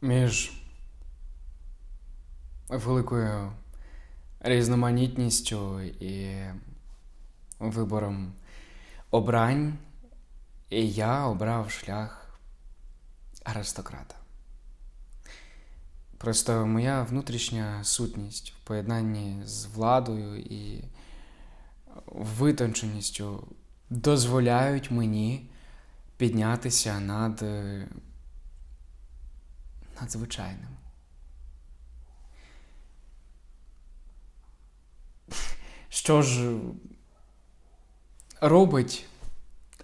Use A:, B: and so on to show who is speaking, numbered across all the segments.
A: між великою різноманітністю і вибором обрань, і я обрав шлях аристократа. Просто моя внутрішня сутність в поєднанні з владою і витонченістю дозволяють мені піднятися над е, надзвичайним. Що ж робить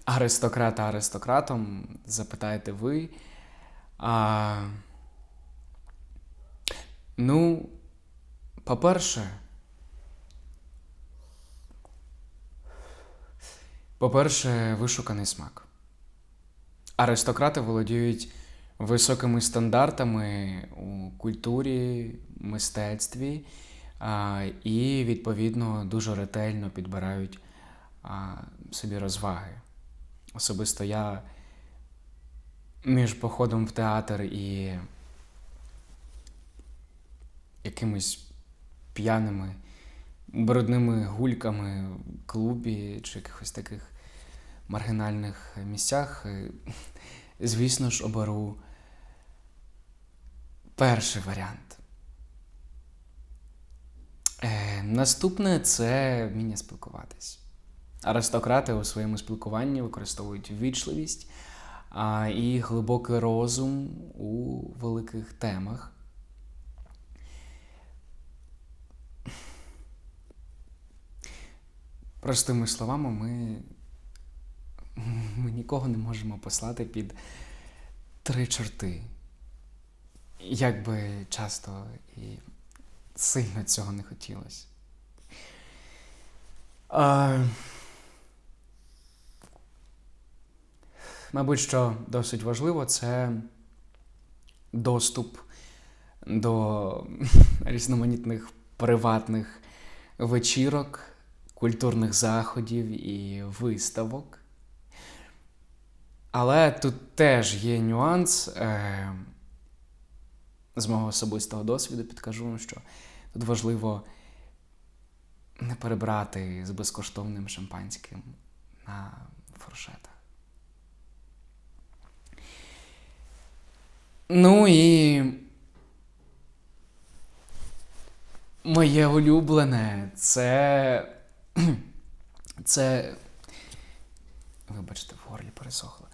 A: аристократа аристократом, запитаєте ви. А, ну, по-перше, по-перше, вишуканий смак. Аристократи володіють високими стандартами у культурі, мистецтві і, відповідно, дуже ретельно підбирають собі розваги. Особисто я між походом в театр і якимись п'яними, брудними гульками в клубі чи якихось таких маргінальних місцях, е, звісно ж, оберу перший варіант. Е, наступне це вміння спілкуватись. Аристократи у своєму спілкуванні використовують ввічливість а, і глибокий розум у великих темах. Простими словами, ми, ми нікого не можемо послати під три чорти. Як би часто і сильно цього не хотілося. А, мабуть, що досить важливо, це доступ до різноманітних приватних вечірок, культурних заходів і виставок. Але тут теж є нюанс. Е, з мого особистого досвіду підкажу що тут важливо не перебрати з безкоштовним шампанським на фуршетах. Ну і моє улюблене це. Це. Вибачте, в горлі пересохло.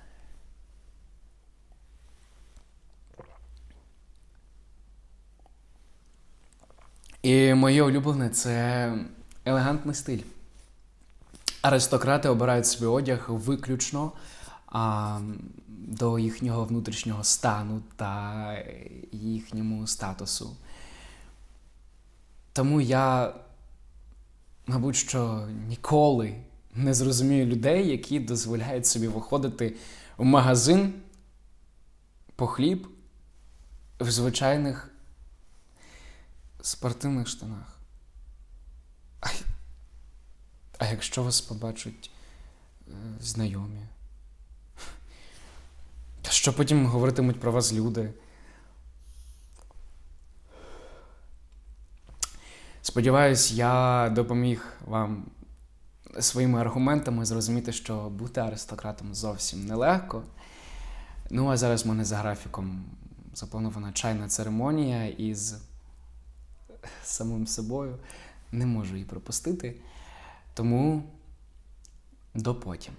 A: І моє улюблене це елегантний стиль. Аристократи обирають собі одяг виключно а, до їхнього внутрішнього стану та їхньому статусу. Тому я, мабуть, що ніколи не зрозумію людей, які дозволяють собі виходити в магазин по хліб в звичайних спортивних штанах. А, а якщо вас побачать е, знайомі? Що потім говоритимуть про вас люди? Сподіваюсь, я допоміг вам своїми аргументами зрозуміти, що бути аристократом зовсім нелегко. Ну, а зараз в мене за графіком запланована чайна церемонія із самим собою. Не можу її пропустити. Тому до потім.